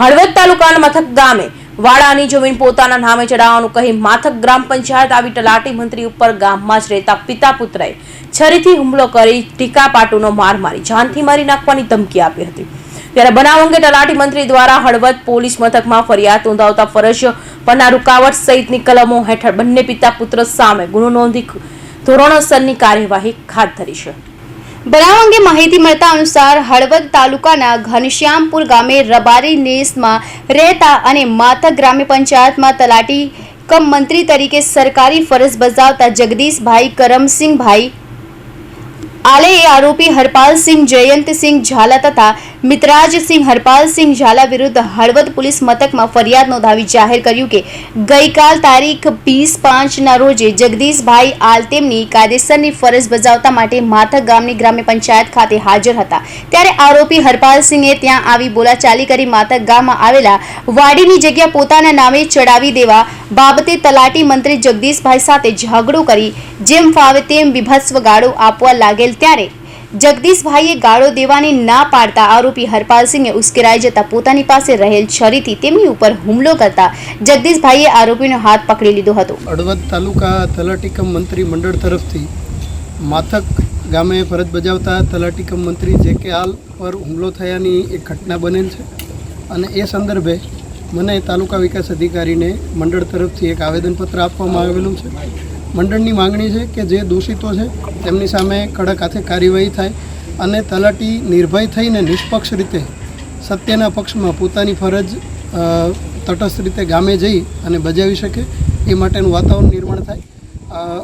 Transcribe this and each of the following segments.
હળવદ તાલુકાના મથક ગામે વાડાની જમીન પોતાના નામે ચડાવવાનું કહી માથક ગ્રામ પંચાયત આવી તલાટી મંત્રી ઉપર ગામમાં જ રહેતા પિતા પુત્રએ છરીથી હુમલો કરી ટીકાપાટુનો માર મારી જાનથી મારી નાખવાની ધમકી આપી હતી. ત્યારે બનાવ અંગે તલાટી મંત્રી દ્વારા હળવદ પોલીસ મથકમાં ફરિયાદ નોંધાવતા ફરજ પરના રૂકાવટ સહિતની કલમો હેઠળ બંને પિતા પુત્ર સામે ગુનો નોંધી ધોરણસરની કાર્યવાહી હાથ ધરી છે. બનાવ અંગે માહિતી મળતા અનુસાર હળવદ તાલુકાના ઘનશ્યામપુર ગામે રબારી નેસમાં રહેતા અને માથક ગ્રામ્ય પંચાયતમાં તલાટી કમ મંત્રી તરીકે સરકારી ફરજ બજાવતા જગદીશભાઈ કરમસિંહભાઈ આલે એ આરોપી હરપાલસિંહ જયંતસિંહ ઝાલા તથા મિત્રાજસિંહ હરપાલસિંહ ઝાલા વિરુદ્ધ હળવદ પોલીસ મથકમાં ફરિયાદ નોંધાવી જાહેર કર્યું કે ગઈકાલ તારીખ વીસ પાંચના રોજે જગદીશભાઈ આલ તેમની કાયદેસરની ફરજ બજાવતા માટે માથક ગામની ગ્રામ્ય પંચાયત ખાતે હાજર હતા. ત્યારે આરોપી હરપાલસિંહે ત્યાં આવી બોલાચાલી કરી માથક ગામમાં આવેલા વાડીની જગ્યા પોતાના નામે ચડાવી દેવા બાબતે તલાટી મંત્રી જગદીશભાઈ સાથે ઝઘડો કરી જેમ ફાવે તેમ વિભત્સ્વ ગાળો આપવા લાગેલ ત્યારે જગદીશભાઈએ ગાળો દેવાની ના પાડતા આરોપી હરપાલસિંહે ઉશ્કેરાઈ જતા પોતાની પાસે રહેલ છરીથી તેમની ઉપર હુમલો કરતા જગદીશભાઈએ આરોપીનો હાથ પકડી લીધો હતો. અડવદ તાલુકા તલાટીકમ મંત્રી મંડળ તરફથી માથક ગામે ફરજ બજાવતા તલાટીકમ મંત્રી જે કે હાલ પર હુમલો થયાની એક ઘટના બનેલ છે અને એ સંદર્ભે મને તાલુકા વિકાસ અધિકારીને મંડળ તરફથી એક આવેદનપત્ર આપવામાં આવેલું છે. મંડળની માંગણી છે કે જે દોષિતો છે તેમની સામે કડક હાથે કાર્યવાહી થાય અને તલાટી નિર્ભય થઈને નિષ્પક્ષ રીતે સત્યના પક્ષમાં પોતાની ફરજ તટસ્થ રીતે ગામે જઈ અને બજાવી શકે એ માટેનું વાતાવરણ નિર્માણ થાય.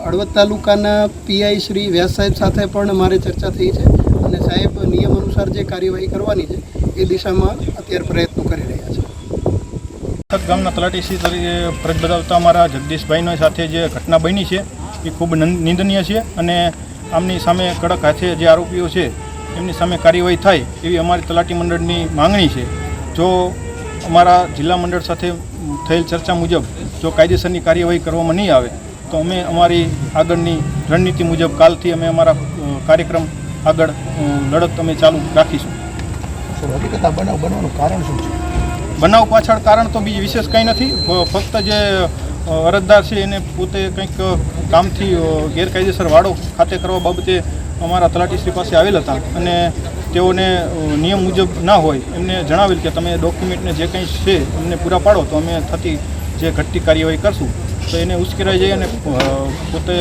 હળવદ તાલુકાના પીઆઈ શ્રી વ્યાસ સાહેબ સાથે પણ મારે ચર્ચા થઈ છે અને સાહેબ નિયમ અનુસાર જે કાર્યવાહી કરવાની છે એ દિશામાં અત્યારે પ્રયત્નો કરી મથક ગામના તલાટીસી તરીકે ફરજ બજાવતા અમારા જગદીશભાઈનો સાથે જે ઘટના બની છે, એ ખૂબ નિંદનીય છે અને આમની સામે કડક હાથે જે આરોપીઓ છે, એમની સામે કાર્યવાહી થાય એવી અમારી તલાટી મંડળની માંગણી છે. જો અમારા જિલ્લા મંડળ સાથે થયેલ ચર્ચા મુજબ જો કાયદેસરની કાર્યવાહી કરવામાં નહીં આવે, તો અમે અમારી આગળની રણનીતિ મુજબ કાલથી અમે અમારા કાર્યક્રમ આગળ લડત અમે ચાલુ રાખીશું. બનાવ બનવાનું કારણ શું છે? બનાવ પાછળ કારણ તો બીજી વિશેષ કંઈ નથી. ફક્ત જે અરજદાર છે એને પોતે કંઈક કામથી ગેરકાયદેસર વાડો ખાતે કરવા બાબતે અમારા તલાટીશ્રી પાસે આવેલ હતા અને તેઓને નિયમ મુજબ ના હોય એમને જણાવેલ કે તમે ડોક્યુમેન્ટને જે કંઈ છે એમને પૂરા પાડો તો અમે થતી જે ઘટતી કાર્યવાહી કરશું. તો એને ઉશ્કેરાઈ જઈ અને પોતે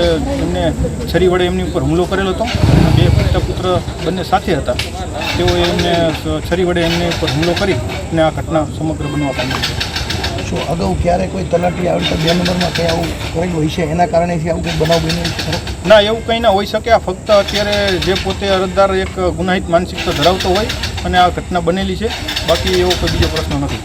એમને છરી વડે એમની ઉપર હુમલો કરેલો હતો. અને બે પિતા પુત્ર બંને સાથે હતા. તેઓએ એમને છરી વડે એમની ઉપર હુમલો કરી અને આ ઘટના સમગ્ર બનવા પામી. છે શું અગાઉ ક્યારે કોઈ તલાટી આવી તો બે નંબરમાં કંઈ આવું કરેલું હોય છે? એના કારણે આવું કંઈ બનાવ બન્યો ના એવું કંઈ ના હોઈ શકે. આ ફક્ત અત્યારે જે પોતે અરજદાર એક ગુનાહિત માનસિકતા ધરાવતો હોય અને આ ઘટના બનેલી છે. બાકી એવો કોઈ બીજો પ્રશ્ન નથી.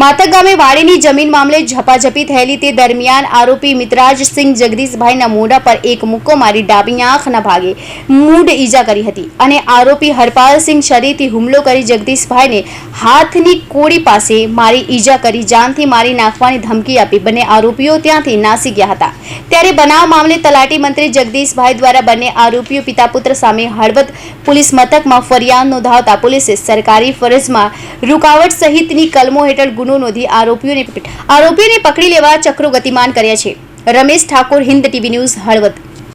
માતક ગામે વાડીની જમીન મામલે ઝપાઝપી થયેલી તે દરમિયાન આરોપી મિત્રાજસિંહ જગદીશભાઈના મોઢા પર એક મુક્કો મારી ડાબી આંખના ભાગે મૂઢ ઈજા કરી હતી અને આરોપી હરપાલસિંહ શરીરથી હુમલો કરી જગદીશભાઈને હાથની કોડી પાસે મારી ઈજા કરી જાનથી મારી નાખવાની ધમકી આપી બંને આરોપીઓ ત્યાંથી નાસી ગયા હતા. ત્યારે બનાવ મામલે તલાટી મંત્રી જગદીશભાઈ દ્વારા બંને આરોપીઓ પિતા પુત્ર સામે હળવદ પોલીસ મથકમાં ફરિયાદ નોંધાવતા પોલીસે સરકારી ફરજમાં રૂકાવટ સહિતની કલમો હેઠળ ગુનો નોંધી આરોપીઓને આરોપીઓને પકડી લેવા ચક્રો ગતિમાન કર્યા છે. Ramesh Thakor, Hind TV news, Halvad.